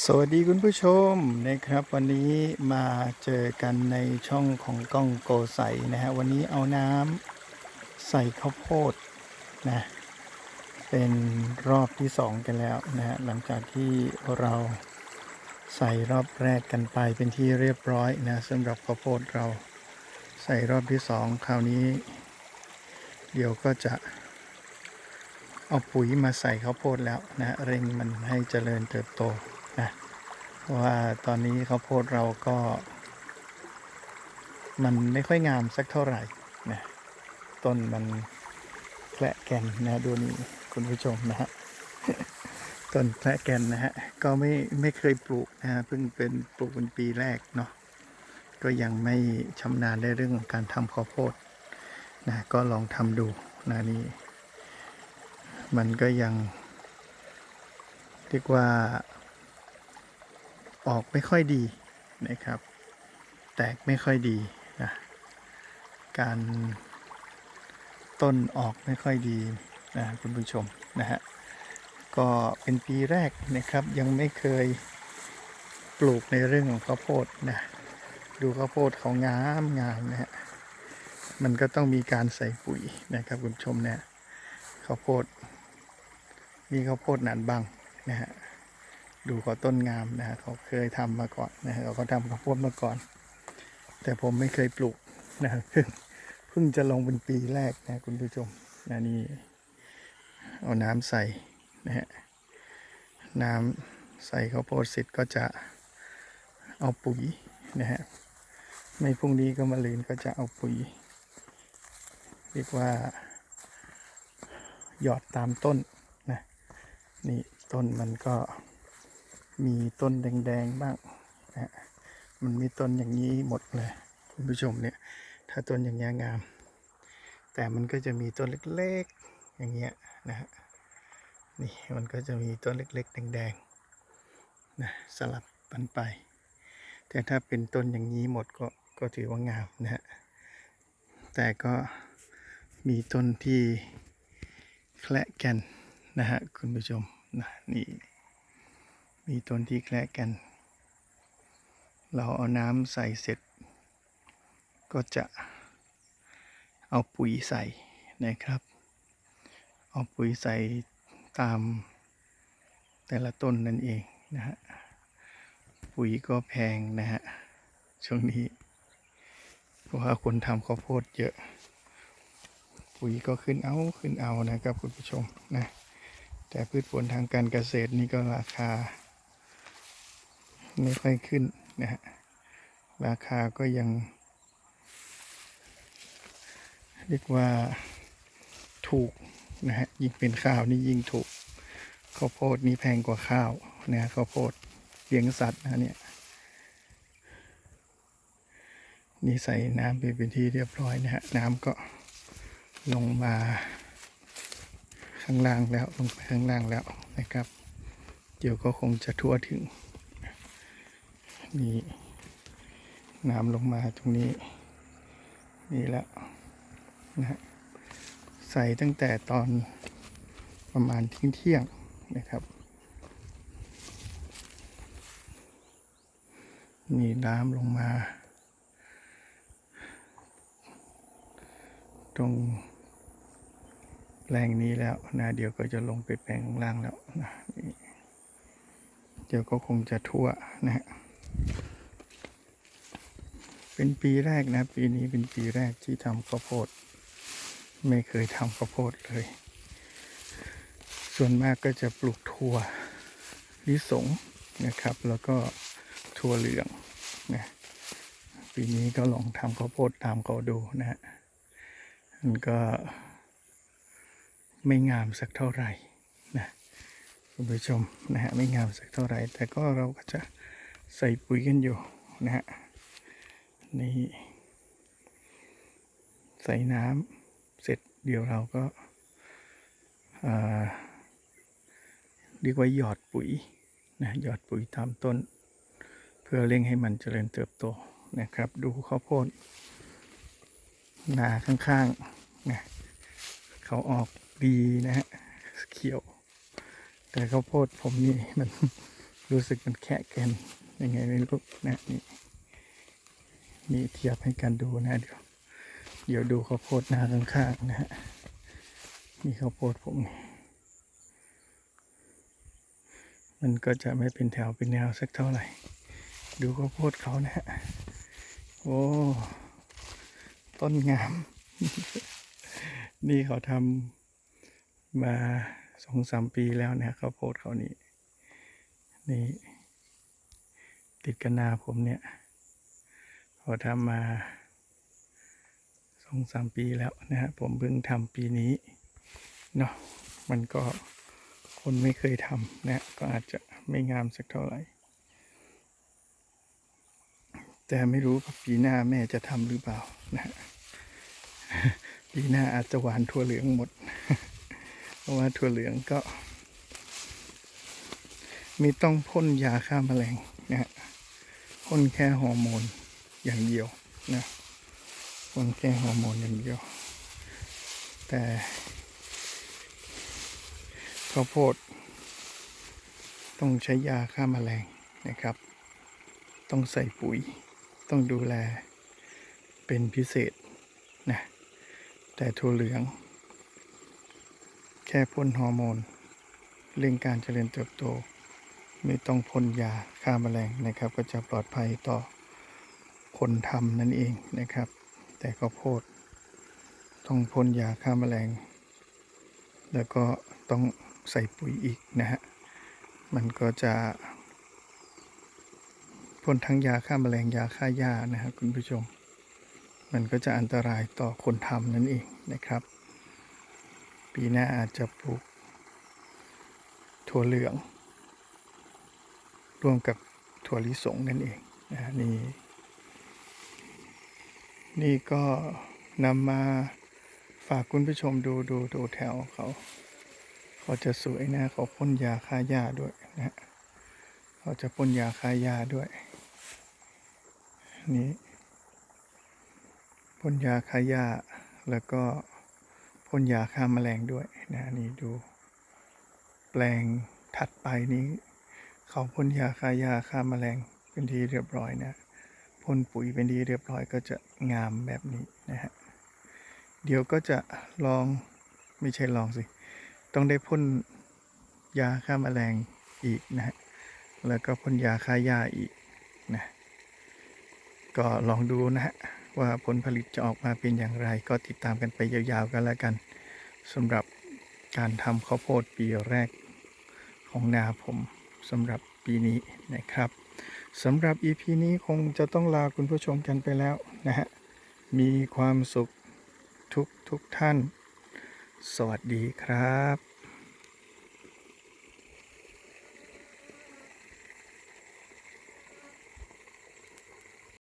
สวัสดีคุณผู้ชมนะครับวันนี้มาเจอกันในช่องของกล้องโกใสนะฮะวันนี้เอาน้ำใส่ข้าวโพดนะเป็นรอบที่สองกันแล้วนะฮะหลังจากที่เราใส่รอบแรกกันไปเป็นที่เรียบร้อยนะสำหรับข้าวโพดเราใส่รอบที่สองคราวนี้ เดี๋ยวก็จะเอาปุ๋ยมาใส่ข้าวโพดแล้วนะเร่งมันให้เจริญเติบโต นะเพราะว่าตอนนี้ข้าวโพดเราก็ มันไม่ค่อยงามสักเท่าไหร่นะต้นมันแกละแกนนะดูนี่คุณผู้ชมนะฮะต้นแกละแกนนะฮะ ก็ไม่ไม่เคยปลูกนะฮะเพิ่งเป็นปลูกเป็นปีแรกเนาะก็ยังไม่ชำนาญในเรื่องของการทำข้าวโพดนะก็ลองทำดูนะนี่มันก็ยังเรียกว่า ออกไม่ค่อยดีนะครับ แตกไม่ค่อยดีนะการต้นออกไม่ค่อยดีนะคุณผู้ชมนะฮะก็เป็นปีแรกนะครับยังไม่เคยปลูกในเรื่องของข้าวโพดนะดูข้าวโพดเขางามงามนะฮะมันก็ต้องมีการใส่ปุ๋ยนะครับคุณผู้ชมเนี่ยข้าวโพดมีข้าวโพดหนานบังนะฮะ ดูเขาต้นงามนะฮะเขาเคยทำมาก่อนนะฮะเขาทำข้าวโพดมาก่อน แต่ผมไม่เคยปลูกนะฮะเพิ่งเพิ่งจะลงเป็นปีแรกนะคุณผู้ชมนะนี่เอาน้ำใส่นะฮะน้ำใส่ข้าวโพดเสร็จก็จะเอาปุ๋ยนะฮะไม่พรุ่งนี้ก็มาลืนก็จะเอาปุ๋ย เรียกว่า หยอดตามต้นนะนี่ต้นมันก็ มีต้นแดงๆบ้างนะมันมีต้นอย่างนี้หมดเลยคุณผู้ชมเนี่ย ถ้าต้นอย่างเงี้งาม แต่มันก็จะมีต้นเล็กๆอย่างเงี้ยนะฮะนี่มันก็จะมีต้นเล็กๆ แดงๆนะสลับกันไป แต่ถ้าเป็นต้นอย่างนี้หมดก็ก็ถือว่างามนะฮะแต่ก็มีต้นที่แคละกันนะฮะคุณผู้ชมนะนี่ มีต้นที่แคละกัน เราเอาน้ำใส่เสร็จ ก็จะเอาปุ๋ยใส่นะครับ เอาปุ๋ยใส่ตามแต่ละต้นนั่นเองนะฮะ ปุ๋ยก็แพงนะฮะ ช่วงนี้ เพราะว่าคนทำข้าวโพดเยอะ ปุ๋ยก็ขึ้นเอาขึ้นเอานะครับคุณผู้ชมนะ แต่พืชผลทางการเกษตรนี่ก็ราคา ไม่ค่อยขึ้นนะฮะราคาก็ยัง เรียกว่าถูกนะฮะยิ่งเป็นข้าวนี่ยิ่งถูกข้าวโพดนี่แพงกว่าข้าวนะข้าวโพดเลี้ยงสัตว์นะเนี่ยนี่ใส่น้ำไปเป็นที่เรียบร้อยนะฮะน้ำก็ลงมาข้างล่างแล้วลงไปข้างล่างแล้วนะครับ เดี๋ยวก็คงจะทั่วถึง นี่น้ำลงมาตรงนี้ นี่แล้วนะฮะใส่ตั้งแต่ตอนประมาณเที่ยงเที่ยงนะครับนี่น้ำลงมา ตรงแปลงนี้แล้วนะเดี๋ยวก็จะลงไปแปลงข้างล่างแล้วนะเดี๋ยวก็คงจะทั่วนะฮะ เป็นปีแรกนะ ปีนี้เป็นปีแรกที่ทำข้าวโพด ไม่เคยทำข้าวโพดเลย ส่วนมากก็จะปลูกถั่วลิสงนะครับ แล้วก็ถั่วเหลืองนะปีนี้ก็ลองทำข้าวโพดตามเขาดูนะฮะมันก็ไม่งามสักเท่าไหร่นะคุณผู้ชมนะฮะไม่งามสักเท่าไหร่ แต่ก็เราก็จะใส่ปุ๋ยกันอยู่นะฮะ นี่ใส่น้ำเสร็จเดี๋ยวเราก็เรียกว่าหยอดปุ๋ยนะหยอดปุ๋ยตามต้น เพื่อเร่งให้มันเจริญเติบโตนะครับ ดูข้าวโพดนาข้างๆนะเขาออกดีนะฮะเขียว แต่ข้าวโพดผมนี่มันรู้สึกมันแค่แกนยังไงไม่รู้นะนี่ นี่เทียบให้กันดูนะเดี๋ยว เดี๋ยวดูข้าวโพดหน้าข้างๆนะฮะนี่ข้าวโพดผมนี่มันก็จะไม่เป็นแถวเป็นแนวสักเท่าไหร่ ดูข้าวโพดเขานะฮะ โอ้ ต้นงาม นี่เขาทำมาสองสามปีแล้วเนี่ยข้าวโพดเขานี่ นี่ ติดกันนาผมเนี่ย เขาทำมาสองสามปีแล้วนะฮะผมเพิ่งทำปีนี้เนาะมันก็คนไม่เคยทำนะก็อาจจะไม่งามสักเท่าไหร่ แต่ไม่รู้ว่าปีหน้าแม่จะทำหรือเปล่านะฮะปีหน้าอาจจะหวานถั่วเหลืองหมด เพราะว่าถั่วเหลืองก็ ไม่ต้องพ่นยาฆ่าแมลงนะฮะพ่นแค่ฮอร์โมน อย่างเดียวนะพ่นแค่ฮอร์โมนอย่างเดียว แต่ข้าวโพด ต้องใช้ยาฆ่าแมลงนะครับ ต้องใส่ปุ๋ย ต้องดูแลเป็นพิเศษนะแต่ถั่วเหลือง แค่พ่นฮอร์โมน เร่งการเจริญเติบโต ไม่ต้องพ่นยาฆ่าแมลงนะครับ ก็จะปลอดภัยต่อ คนทำนั่นเองนะครับ แต่ข้าวโพด ต้องพ่นยาฆ่าแมลง แล้วก็ต้องใส่ปุ๋ยอีกนะฮะ มันก็จะพ่นทั้งยาฆ่าแมลงยาฆ่าหญ้านะครับคุณผู้ชม มันก็จะอันตรายต่อคนทำนั่นเองนะครับ ปีหน้าอาจจะปลูกถั่วเหลือง ร่วมกับถั่วลิสงนั่นเองนะนี่ นี่ก็นำมาฝากคุณผู้ชมดูดูดูแถวเขา เขาจะสวยนะเขาพ่นยาฆ่าหญ้าด้วยนะเขาจะพ่นยาฆ่าหญ้าด้วย นี่พ่นยาฆ่าหญ้าแล้วก็พ่นยาฆ่าแมลงด้วยนะนี่ดู แปลงถัดไปนี้ เขาพ่นยาฆ่าหญ้าฆ่าแมลงเป็นที่เรียบร้อยนะ พ่นปุ๋ยเป็นที่เรียบร้อยก็จะงามแบบนี้นะฮะ เดี๋ยวก็จะลองไม่ใช่ลองสิ ต้องได้พ่นยาฆ่าแมลงอีกนะฮะ แล้วก็พ่นยาฆ่าหญ้าอีกนะ ก็ลองดูนะฮะว่าผลผลิตจะออกมาเป็นอย่างไร ก็ติดตามกันไปยาวๆกันแล้วกันสำหรับการทำข้าวโพดปีแรกของนาผมสำหรับปีนี้นะครับ สำหรับ EP นี้คงจะต้องลาคุณผู้ชมกันไปแล้วนะฮะ มีความสุขทุกทุกท่าน สวัสดีครับ